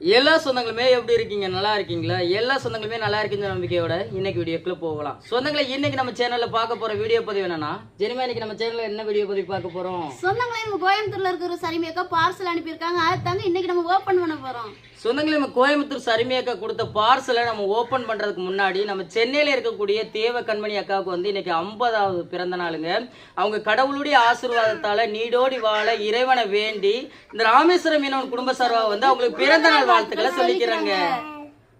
எல்லா சொந்தங்களுமே எப்படி இருக்கீங்க? நல்லா இருக்கீங்களா? எல்லா சொந்தங்களுமே நல்லா இருக்குங்கிற நம்பிக்கையோட இன்னைக்கு வீடியோக்குள்ள போகலாம். சொந்தங்களை இன்னைக்கு நம்ம சேனல்ல பார்க்க போற வீடியோ பதிவு என்னன்னா ஜெனிமா இன்னைக்கு நம்ம சேனல்ல என்ன வீடியோ பதிவு பார்க்க போறோம்? சொந்தங்களே நம்ம கோயம்புத்தூர்ல இருக்கிற சரிமையக்கா பார்சல் அனுப்பியிருக்காங்க. அதை தாங்க இன்னைக்கு நம்ம ஓபன் பண்ண போறோம். சொந்தங்களே நம்ம கோயம்புத்தூர் சரிமையக்கா கொடுத்த பார்சலை நம்ம ஓபன் பண்றதுக்கு முன்னாடி நம்ம சென்னையில இருக்கக்கூடிய தேவ கண்மணி அக்காவுக்கு வந்து இன்னைக்கு ஐம்பதாவது பிறந்த நாளுங்க. அவங்க கடவுளுடைய ஆசீர்வாதத்தால நீடோடி வாழ இறைவனை வேண்டி இந்த ராமேஸ்வரம் மீனவன் குடும்ப சார்பா வந்து அவங்களுக்கு பிறந்த நாள் வாழ்த்துக்களை சொல்லிக்கிறாங்க.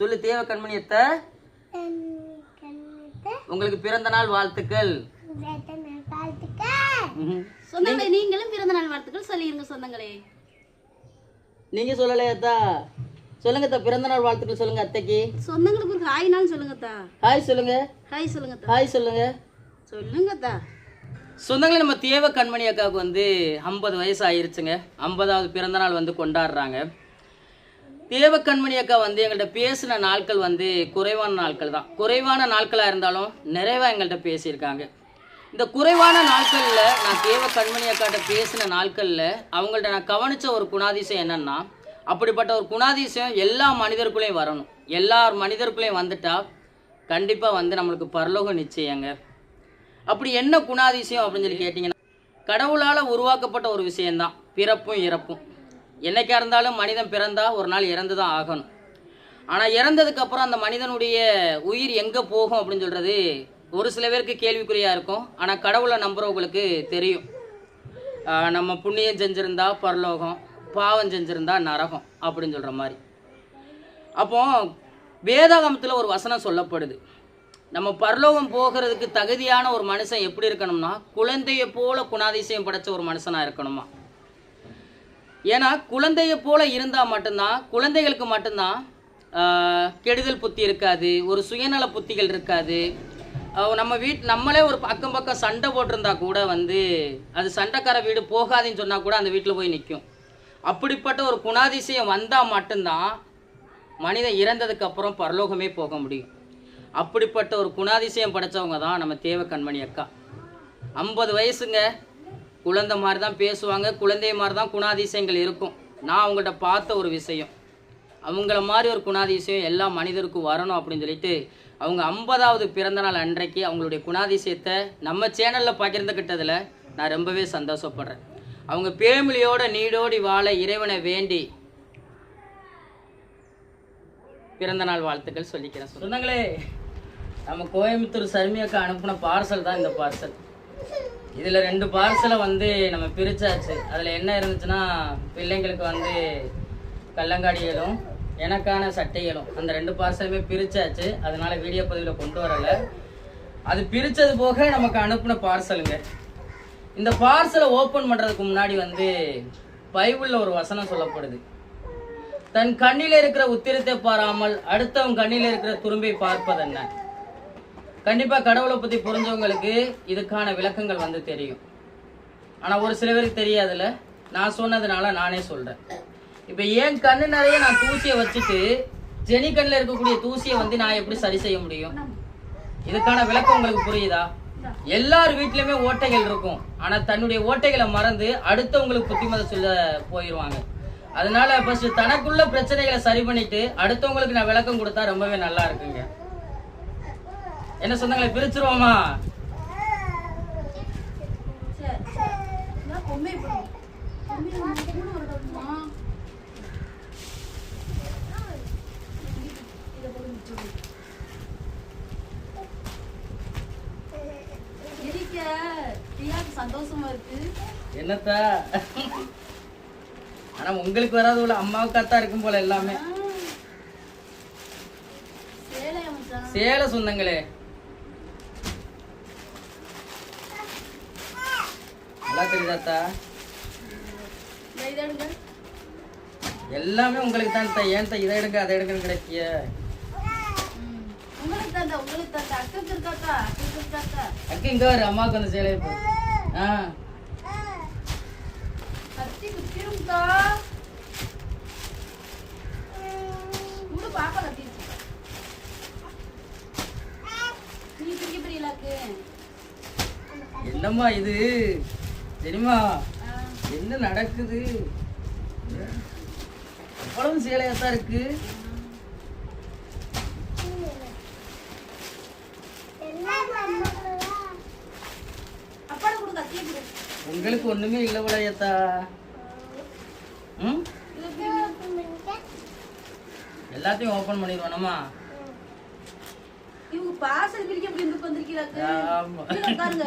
சொல்லு தேவ கண்மணியத்தை. உங்களுக்கு பிறந்த நாள் வாழ்த்துக்கள். சொந்தங்களே நீங்களும் பிறந்த நாள் வாழ்த்துக்கள் சொல்லிருங்க சொந்தங்களே. நீங்க சொல்லலையாத்தா சொல்லுங்க அத்தா. பிறந்த நாள் வாழ்த்துக்கள் சொல்லுங்க அத்தைக்கு. சொந்தங்களுக்கு ஒரு ஹாய் நாள் சொல்லுங்கத்தா ஹாய் சொல்லுங்க. ஹாய் சொல்லுங்கத்தா ஹாய் சொல்லுங்க. சொல்லுங்கத்தா சொந்தங்களே நம்ம தேவ கண்மணி அக்காவுக்கு வந்து ஐம்பது வயசு ஆயிருச்சுங்க. ஐம்பதாவது பிறந்த நாள் வந்து கொண்டாடுறாங்க. தேவ கண்மணி அக்கா வந்து எங்கள்கிட்ட பேசின நாட்கள் வந்து குறைவான நாட்கள் தான். குறைவான நாட்களாக இருந்தாலும் நிறைவாக எங்கள்கிட்ட பேசியிருக்காங்க. இந்த குறைவான நாட்களில் நான் தேவ கண்மணி அக்காட்ட பேசின நாட்களில் அவங்கள்ட்ட நான் கவனித்த ஒரு குணாதிசயம் என்னென்னா அப்படிப்பட்ட ஒரு குணாதிசயம் எல்லா மனிதருக்குள்ளேயும் வரணும். எல்லார் மனிதருக்குள்ளேயும் வந்துட்டால் கண்டிப்பாக வந்து நம்மளுக்கு பரலோகம் நிச்சயங்க. அப்படி என்ன குணாதிசயம் அப்படின்னு சொல்லி கேட்டிங்கன்னா கடவுளால் உருவாக்கப்பட்ட ஒரு விஷயந்தான் பிறப்பும் இறப்பும். என்னைக்கா இருந்தாலும் மனிதன் பிறந்தால் ஒரு நாள் இறந்து தான் ஆகணும். ஆனால் இறந்ததுக்கப்புறம் அந்த மனிதனுடைய உயிர் எங்கே போகும் அப்படின்னு சொல்கிறது ஒரு சில பேருக்கு கேள்விக்குறியாக இருக்கும். ஆனால் கடவுளை நம்புறவங்களுக்கு தெரியும். நம்ம புண்ணியம் செஞ்சுருந்தா பரலோகம் பாவம் செஞ்சுருந்தா நரகம் அப்படின்னு சொல்கிற மாதிரி. அப்போ வேதாகமத்தில் ஒரு வசனம் சொல்லப்படுது. நம்ம பரலோகம் போகிறதுக்கு தகுதியான ஒரு மனுஷன் எப்படி இருக்கணும்னா குழந்தையை போல குணாதிசயம் படைச்ச ஒரு மனுஷனாக இருக்கணுமா? ஏன்னா குழந்தையை போல இருந்தால் மட்டும்தான் குழந்தைகளுக்கு மட்டும்தான் கெடுதல் புத்தி இருக்காது ஒரு சுயநல புத்திகள் இருக்காது. நம்ம வீட் நம்மளே ஒரு பக்கம் பக்கம் சண்டை போட்டிருந்தா கூட வந்து அது சண்டைக்கார வீடு போகாதுன்னு சொன்னால் கூட அந்த வீட்டில் போய் நிற்கும் அப்படிப்பட்ட ஒரு குணாதிசயம் வந்தால் மட்டும்தான் மனிதன் இறந்ததுக்கப்புறம் பரலோகமே போக முடியும். அப்படிப்பட்ட ஒரு குணாதிசயம் படைச்சவங்க தான் நம்ம தேவ கண்மணி அக்கா. ஐம்பது வயசுங்க குழந்தை மாதிரி தான் பேசுவாங்க குழந்தை மாதிரி தான் குணாதிசயங்கள் இருக்கும். நான் அவங்கள்ட்ட பார்த்த ஒரு விஷயம். அவங்கள மாதிரி ஒரு குணாதிசயம் எல்லா மனிதருக்கும் வரணும் அப்படின்னு சொல்லிட்டு அவங்க ஐம்பதாவது பிறந்த நாள் அன்றைக்கு அவங்களுடைய குணாதிசயத்தை நம்ம சேனலில் பகிர்ந்துக்கிட்டதில் நான் ரொம்பவே சந்தோஷப்படுறேன். அவங்க பேமிலியோட நீடோடி வாழ இறைவனை வேண்டி பிறந்தநாள் வாழ்த்துக்கள் சொல்லிக்கிறேன் சொந்தங்களே நம்ம கோயம்புத்தூர் சர்மியாக்கு அனுப்பின பார்சல் தான் இந்த பார்சல் இதில் ரெண்டு பார்சலை வந்து நம்ம பிரிச்சாச்சு. அதில் என்ன இருந்துச்சுன்னா பிள்ளைங்களுக்கு வந்து கல்லங்காடிகளும் எனக்கான சட்டைகளும் அந்த ரெண்டு பார்சலுமே பிரிச்சாச்சு. அதனால வீடியோ பதிவில் கொண்டு வரலை. அது பிரித்தது போக நமக்கு அனுப்பின பார்சலுங்க இந்த பார்சலை ஓப்பன் பண்ணுறதுக்கு முன்னாடி வந்து பைபிளில் ஒரு வசனம் சொல்லப்படுது. தன் கண்ணில் இருக்கிற உத்திரத்தை பாராமல் அடுத்தவன் கண்ணில் இருக்கிற துரும்பை பார்ப்பதென்ன? கண்டிப்பாக கடவுளை பற்றி புரிஞ்சவங்களுக்கு இதுக்கான விளக்கங்கள் வந்து தெரியும். ஆனால் ஒரு சில பேருக்கு தெரியாதுல்ல. நான் சொன்னதுனால நானே சொல்கிறேன் இப்போ என் கண்ணு நிறைய நான் தூசியை வச்சுட்டு ஜெனி கண்ணில் இருக்கக்கூடிய தூசியை வந்து நான் எப்படி சரி செய்ய முடியும்? இதுக்கான விளக்கம் உங்களுக்கு புரியுதா? எல்லார் வீட்லயுமே ஓட்டைகள் இருக்கும். ஆனா தன்னுடைய ஓட்டைகளை மறந்து அடுத்தவங்களுக்கு புத்திமத சொல்ல போயிடுவாங்க அதனால ஃபர்ஸ்ட் தனக்குள்ள பிரச்சனைகளை சரி பண்ணிட்டு அடுத்தவங்களுக்கு நான் விளக்கம் கொடுத்தா ரொம்பவே நல்லா இருக்குங்க. என்ன சொந்தங்களை பிரிச்சிருவோமா? சந்தோஷமா இருக்கு. என்னத்த? ஆனா உங்களுக்கு வராது போல அம்மாவுக்காத்தான் இருக்கும் போல எல்லாமே. சேல சொந்தங்களே நல்லா தெரியுதாத்தா எல்லாமே உங்களுக்கு தான் தா. ஏன் தா? இதை எடுங்க அதை எடுங்கன்னு கிடைக்கிய. அக்கு இங்க வரு அம்மாவுக்கு அந்த சேலையை போ ஆ. என்னம்மா இது? தெரியுமா? என்ன நடக்குது? அவ்வளவு சேலையா தான் இருக்கு. அப்பாட உங்களுக்கு ஒண்ணுமே இல்லை விளையத்தா எல்லாத்தையும் ஓபன் பண்ணிடுவோனமா? இவங்க பார்சல் பிரிக்க எப்படி இருந்து வந்திருக்கிறாங்க ஆமா கீழே உட்காருங்க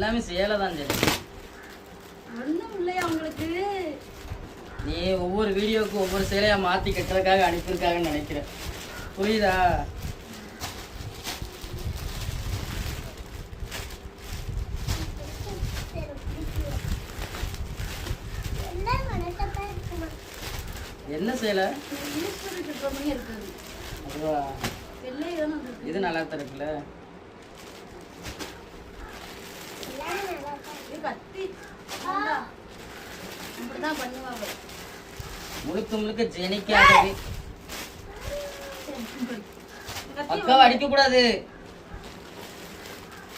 எல்லாமே சேலை தான் சரி ஒண்ணும் இல்லையா உங்களுக்கு? நீ ஒவ்வொரு வீடியோவுக்கு ஒவ்வொரு சேலையா மாத்தி கட்டுறதுக்காக அனுப்பியிருக்காங்கன்னு நினைக்கிறேன். புரியுதா? என்ன சேலை? இது நல்லா தான் இருக்குல்ல? பண்ணுவாங்க? முழுக்க முழுக்க ஜெனிக்காதது அக்காவை அடிக்க கூடாது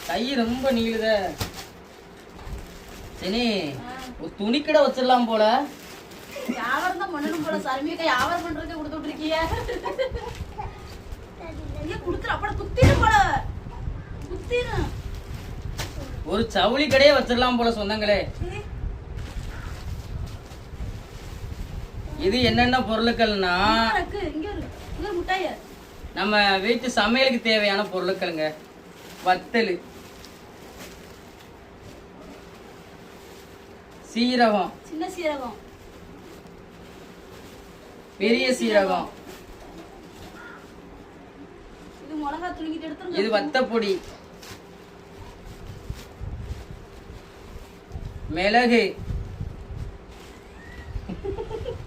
கை ரொம்ப நீளுத. சரி ஒரு துணிக்கடை வச்சிடலாம் போல. வியாபாரம் தான் பண்ணணும் சர்மியக்கா வியாபாரம் பண்றதுக்கு ஒரு சவுளி கடையே வச்சிடலாம் போல சொந்தங்களே. இது என்னென்ன பொருட்கள்னா நம்ம வீட்டு சமையலுக்கு தேவையான பொருட்களுங்க வத்தல் சீரகம் சின்ன சீரகம். பெரிய சீரகம். இது மிளகா துணிக்கிட்டு எடுத்துருங்க. இது வத்தப்பொடி. மிளகு இது அப்பா எடுத்துருங்க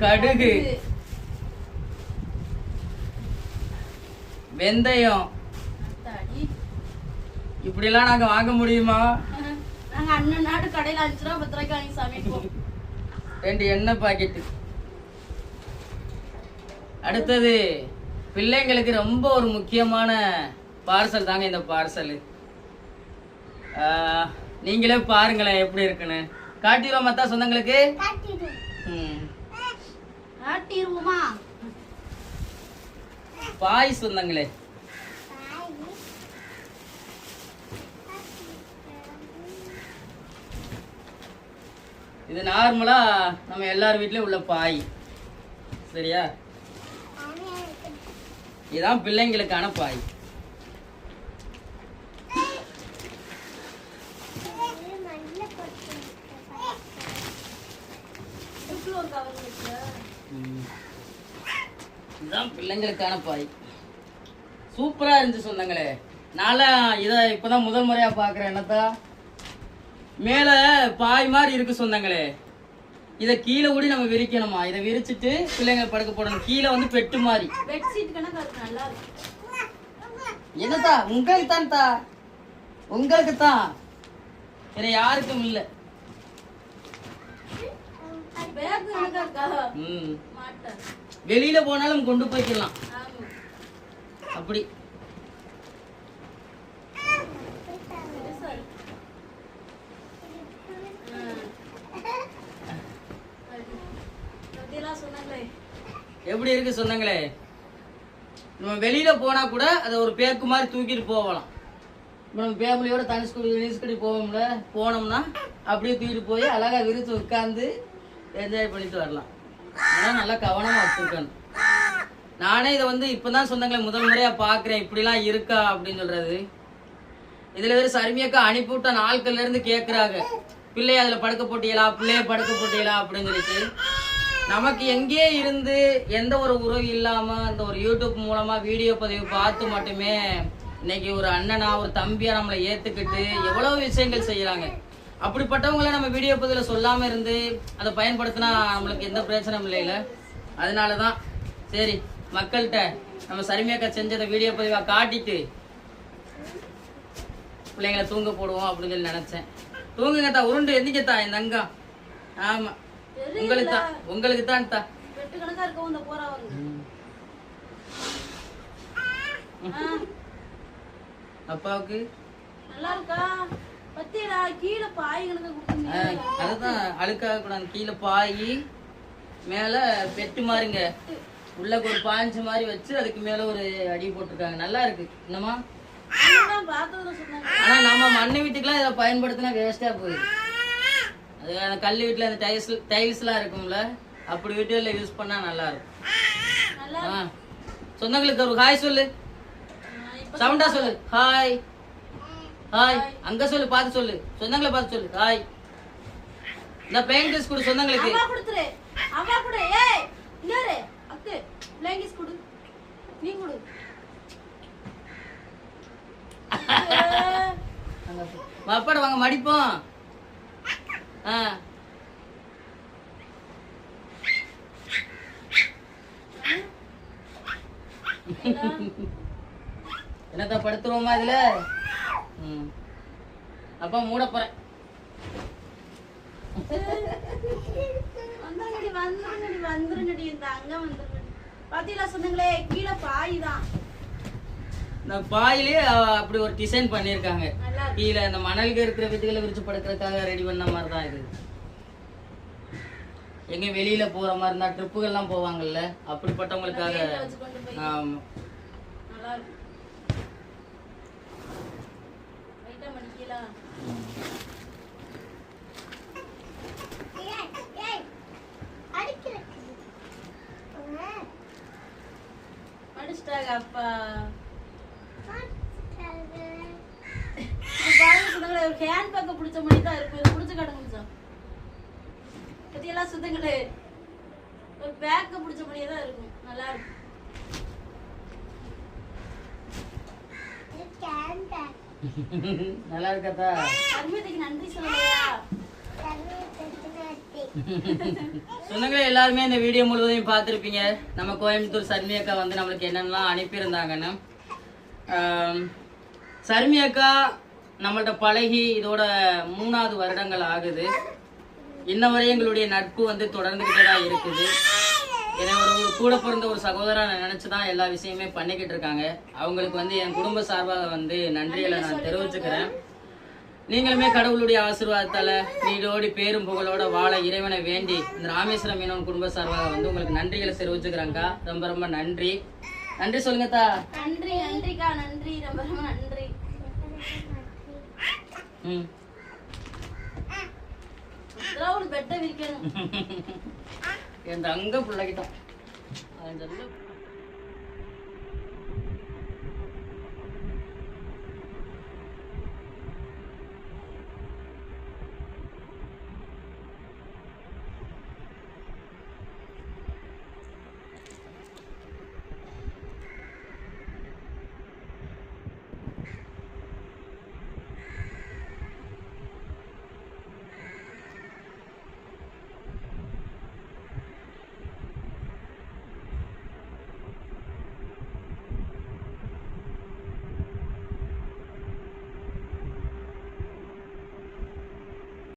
கடுகு. வெந்தயம். இப்படிலாம் நாங்க வாங்க முடியுமா? நாங்க அண்ணன் நாடு கடையில அஞ்சு ரூபா பத்து ரூபாய்க்கு வாங்கி சமைப்போம் ரெண்டு எண்ணெய் பாக்கெட்டு. அடுத்தது பிள்ளைங்களுக்கு ரொம்ப ஒரு முக்கியமான பார்சல் தாங்க இந்த பார்சல். நீங்களே பாருங்களேன் எப்படி இருக்குன்னு. காட்டிடுவோம் மத்தா சொந்தங்களுக்கு? பாய் சொந்தங்களே. இது நார்மலா நம்ம எல்லார் வீட்லயும் உள்ள பாய். சரியா? இதுதான் பிள்ளைங்களுக்கான பாய் இதுக்குள்ள ஒரு கவர் இருக்கு ம். இதுதான் பிள்ளைங்களுக்கான பாய். சூப்பரா இருந்துச்சு சொந்தங்களே. நான்லாம் இதை இப்பதான் முதல் முறையா பாக்குறேன் என்னத்தா? மேல பாய் மாதிரி இருக்கு சொந்தங்களே. இதை கீழே கூடி நம்ம விரிக்கணுமா? இதை விரிச்சிட்டு பிள்ளைங்க படுக்க போடணும். கீழே வந்து பெட்டு மாதிரி. என்னத்தா உங்களுக்கு தான் தா உங்களுக்கு தான் வேற யாருக்கும் இல்ல பேக் கணக்கா இருக்கா ம் மாட்டேன் வெளியில போனாலும் கொண்டு போய்க்கலாம். அப்படி. எப்படி இருக்கு சொன்னாங்களே? நம்ம வெளியில போனா கூட அதை ஒரு பேக்கு மாதிரி தூக்கிட்டு போகலாம். இப்போ நம்ம ஃபேமிலியோட தனுஷ்குடி நியூஸ்குடி போவோம்ல போனோம்னா அப்படியே தூக்கிட்டு போய் அழகா விரிச்சு உட்காந்து என்ஜாய் பண்ணிட்டு வரலாம். ஆனால் நல்லா கவனமாக வச்சுருக்கணும். நானே இதை வந்து இப்போ தான் சொந்தங்களை முதல் முறையாக பார்க்குறேன். இப்படிலாம் இருக்கா அப்படின்னு சொல்கிறது இதில் வேறு சருமியக்கா அனுப்பிவிட்ட நாட்கள்லேருந்து கேட்குறாங்க கேக்குறாங்க. பிள்ளைய அதில் படுக்க போட்டியலா பிள்ளைய படுக்க போட்டியலா அப்படின்னு சொல்லிட்டு. நமக்கு எங்கேயே இருந்து எந்த ஒரு உறவு இல்லாமல் அந்த ஒரு யூடியூப் மூலமாக வீடியோ பதிவு பார்த்து மட்டுமே இன்னைக்கு ஒரு அண்ணனா ஒரு தம்பியாக நம்மளை ஏற்றுக்கிட்டு எவ்வளோ விஷயங்கள் செய்கிறாங்க அப்படிப்பட்டவங்கள நம்ம வீடியோ பதிவுல சொல்லாம இருந்து அதை பயன்படுத்தினா நம்மளுக்கு எந்த பிரச்சனையும் இல்லைல்ல அதனாலதான் சரி மக்கள்கிட்ட நம்ம சரிமையாக்கா செஞ்சதை வீடியோ பதிவா காட்டிட்டு பிள்ளைங்களை தூங்க போடுவோம் அப்படின்னு சொல்லி நினைச்சேன். தூங்குங்கத்தா உருண்டு எந்திக்கத்தா என் தங்கம். ஆமா. உங்களுக்கு? தான் உங்களுக்கு தான் தா அப்பாவுக்கு? நல்லா இருக்கா? அதுதான் அழுக்காக கூடாது கீழே பாய் மேல பெட்டு மாதிரிங்க உள்ள ஒரு பாஞ்சு மாதிரி வச்சு அதுக்கு மேல ஒரு அடி போட்டிருக்காங்க. நல்லா இருக்கு. என்னமா ஆனா நம்ம மண்ணு வீட்டுக்குலாம் இதை பயன்படுத்தினா வேஸ்டா போகுது. அது அந்த கல் வீட்டுல அந்த டைல்ஸ் டைல்ஸ்லாம் இருக்கும்ல அப்படி வீட்டுல யூஸ் பண்ணா நல்லா இருக்கும். சொந்தங்களுக்கு ஒரு ஹாய் சொல்லு. சவுண்டா சொல்லு. ஹாய் ஹாய் அங்க சொல்லு பார்த்து சொல்லு. சொந்தங்களை பார்த்து சொல்லு. ஹாய். இந்த பிளேன் ட்ரெஸ் கொடு சொந்தங்களுக்கு. அம்மா கொடுத்துரு. அம்மா கொடு. ஏய் இங்க இரு அக்கு பிளேங்கிஸ் கொடு. நீ கொடு. அப்பாட வாங்க மடிப்போம். ஆ. என்னத்த படுத்துருவோமா இதுல. அப்பா மூட போறேன் வந்தாங்கடி வந்துருங்கடி வந்துருங்கடி. இந்த அங்க வந்துருங்கடி. பாத்தீங்களா சொன்னங்களே கீழே பாய் தான் இந்த பாயிலே அப்படி ஒரு டிசைன் பண்ணியிருக்காங்க. கீழே இந்த மணலுக்கு இருக்கிற வித்துகளை விரிச்சு படுக்கிறதுக்காக ரெடி பண்ண மாதிரி தான் இது. எங்க வெளியில போற மாதிரி இருந்தா ட்ரிப்புகள்லாம் போவாங்கல்ல? அப்படிப்பட்டவங்களுக்காக ஆமா. நல்லா இருக்கும் அப்பா ஹேண்ட் பேக்கை பிடிச்ச மாதிரி தான் இருக்கும் இது பிடிச்ச பத்தியெல்லாம் சுத்தங்களே ஒரு பேக்கை பிடிச்ச மாதிரியே தான் இருக்கும் நல்லா இருக்கும் நல்லா இருக்காத்தா அருமையத்துக்கு நன்றி சொல்லலையா சொந்தங்களே எல்லாருமே இந்த வீடியோ முழுவதையும் பார்த்துருப்பீங்க. நம்ம கோயம்புத்தூர் சர்மி அக்கா வந்து நம்மளுக்கு என்னென்னலாம் அனுப்பியிருந்தாங்கன்னு. சர்மி அக்கா நம்மள்ட்ட பழகி இதோட மூணாவது வருடங்கள் ஆகுது. இன்ன வரை எங்களுடைய நட்பு வந்து தொடர்ந்துக்கிட்டே தான் இருக்குது. என்னை ஒரு கூட பிறந்த ஒரு சகோதரனை நினச்சி தான் எல்லா விஷயமே பண்ணிக்கிட்டு இருக்காங்க. அவங்களுக்கு வந்து என் குடும்ப சார்பாக வந்து நன்றிகளை நான் தெரிவிச்சுக்கிறேன். நீங்களுமே கடவுளுடைய ஆசீர்வாதத்தால நீடோடி பேரும் புகழோட வாழ இறைவனை வேண்டி இந்த ராமேஸ்வரம் மீனவன் குடும்ப சார்பாக வந்து உங்களுக்கு நன்றிகளை தெரிவிச்சுக்கிறேங்க்கா ரொம்ப ரொம்ப நன்றி. நன்றி சொல்லுங்கத்தா. நன்றி நன்றிக்கா நன்றி. ரொம்ப ரொம்ப நன்றி. ம். பெட்டை விரிக்கணும். என் தங்க பிள்ளைகிட்ட